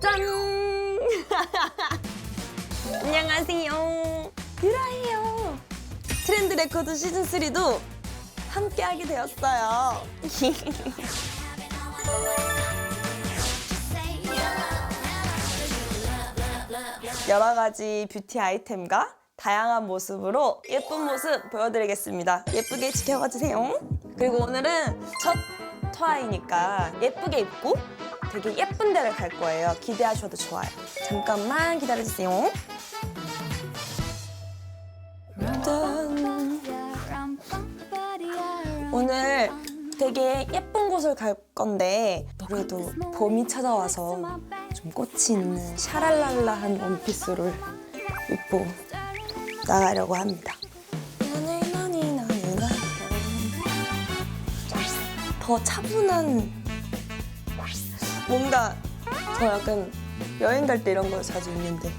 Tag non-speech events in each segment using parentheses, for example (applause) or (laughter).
짠! (laughs) 안녕하세요. 유라예요. 트렌드 레코드 시즌3도 함께 하게 되었어요. (laughs) 여러 가지 뷰티 아이템과 다양한 모습으로 예쁜 모습 보여드리겠습니다. 예쁘게 지켜봐 주세요. 그리고 오늘은 첫 트와이니까 예쁘게 입고 되게 예쁜 데를 갈 거예요. 기대하셔도 좋아요. 잠깐만 기다려주세요. 짠. 오늘 되게 예쁜 곳을 갈 건데 그래도 봄이 찾아와서 좀 꽃이 있는 샤랄랄라한 원피스를 입고 나가려고 합니다. 더 차분한 뭔가 저 약간 여행 갈 때 이런 거 자주 입는데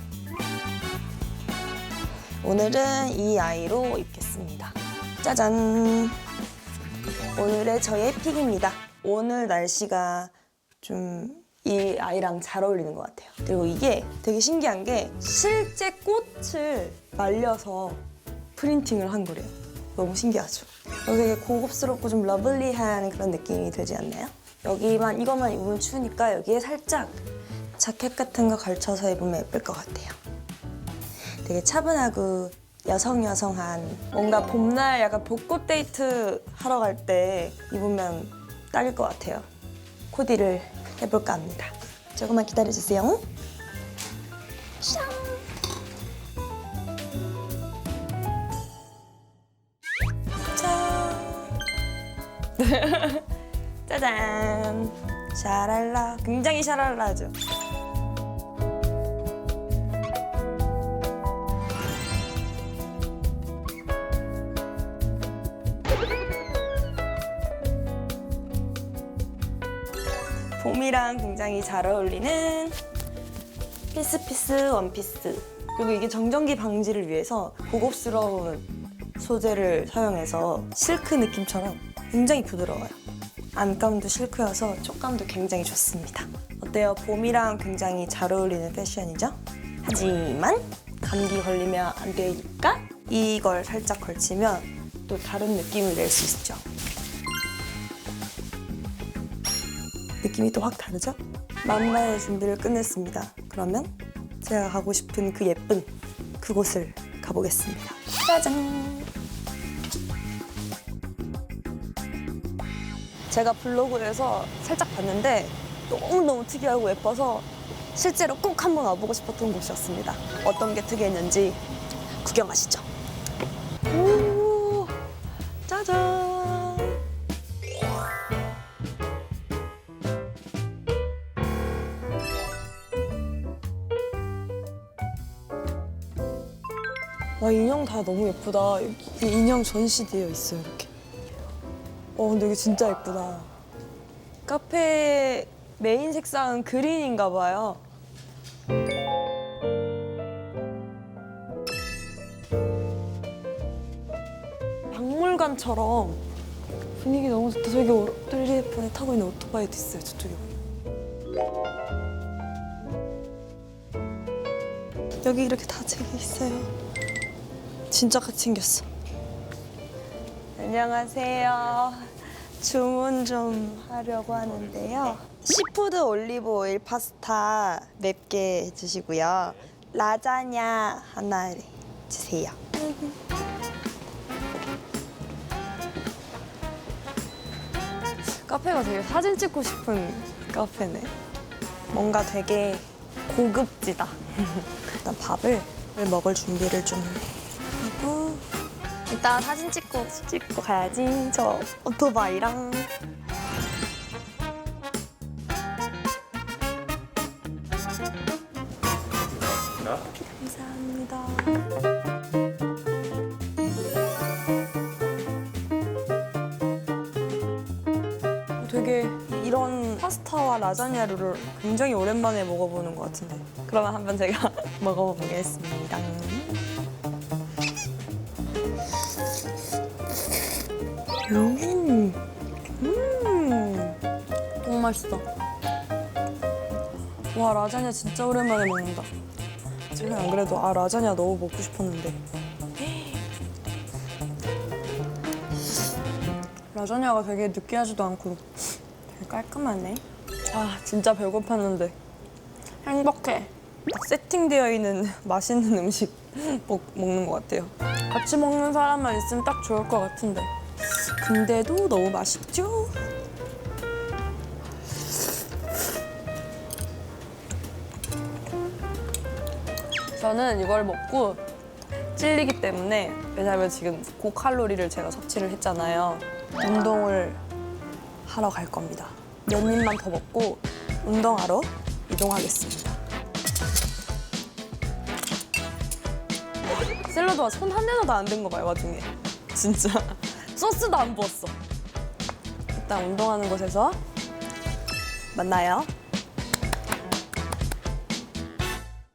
오늘은 이 아이로 입겠습니다. 짜잔! 오늘의 저의 픽입니다. 오늘 날씨가 좀 이 아이랑 잘 어울리는 것 같아요. 그리고 이게 되게 신기한 게 실제 꽃을 말려서 프린팅을 한 거래요. 너무 신기하죠? 되게 고급스럽고 좀 러블리한 그런 느낌이 들지 않나요? 여기만 이것만 입으면 추우니까 여기에 살짝 자켓 같은 거 걸쳐서 입으면 예쁠 것 같아요. 되게 차분하고 여성 여성한 뭔가 봄날 약간 벚꽃 데이트 하러 갈 때 입으면 딱일 것 같아요. 코디를 해볼까 합니다. 조금만 기다려주세요. 짠. (laughs) 짜잔. 샤랄라. 굉장히 샤랄라죠. 봄이랑 굉장히 잘 어울리는 피스피스 원피스. 그리고 이게 정전기 방지를 위해서 고급스러운 소재를 사용해서 실크 느낌처럼 굉장히 부드러워요. 안감도 실크여서 촉감도 굉장히 좋습니다. 어때요? 봄이랑 굉장히 잘 어울리는 패션이죠? 하지만 감기 걸리면 안 되니까 이걸 살짝 걸치면 또 다른 느낌을 낼 수 있죠. 느낌이 또 확 다르죠? 만나의 준비를 끝냈습니다. 그러면 제가 가고 싶은 그 예쁜 그곳을 가보겠습니다. 짜잔! 제가 블로그에서 살짝 봤는데 너무너무 특이하고 예뻐서 실제로 꼭 한번 와보고 싶었던 곳이었습니다. 어떤 게 특이했는지 구경하시죠. 오, 짜잔! 와 인형 다 너무 예쁘다. 여기 인형 전시되어 있어요 이렇게. 어 근데 이게 진짜 예쁘다. 카페 메인 색상은 그린인가 봐요. 박물관처럼 분위기 너무 좋다. 저기 텔레폰에 타고 있는 오토바이도 있어요. 저쪽에. 여기 이렇게 다 책이 있어요. 진짜 같이 생겼어. 안녕하세요. 주문 좀 하려고 하는데요. 시푸드 올리브 오일 파스타 맵게 해주시고요. 라자냐 하나 주세요. (laughs) 카페가 되게 사진 찍고 싶은 카페네. 뭔가 되게 고급지다. 일단 밥을 먹을 준비를 좀 이따 사진 찍고 찍고 가야지. 저 오토바이랑 감사합니다. 되게 이런 파스타와 라자냐를 굉장히 오랜만에 먹어보는 것 같은데. 그러면 한번 제가 (laughs) 먹어보겠습니다. 음, 음, 너무 맛있어. 와 라자냐 진짜 오랜만에 먹는다. 제가 안 그래도 아 라자냐 너무 먹고 싶었는데 (gasps) 라자냐가 되게 느끼하지도 않고 되게 깔끔하네. 아 진짜 배고팠는데 행복해. 딱 세팅되어 있는 (laughs) 맛있는 음식 (laughs) 먹, 먹는 것 같아요. 같이 먹는 사람만 있으면 딱 좋을 것 같은데. 근데도 너무 맛있죠? 저는 이걸 먹고 찔리기 때문에 왜냐면 지금 고칼로리를 제가 섭취를 했잖아요. 운동을 하러 갈 겁니다. 몇 입만 더 먹고 운동하러 이동하겠습니다. 샐러드가 손 한 대도 안 된 거 봐요, 와중에. 진짜. 소스도 안 부었어. 일단 운동하는 곳에서 만나요.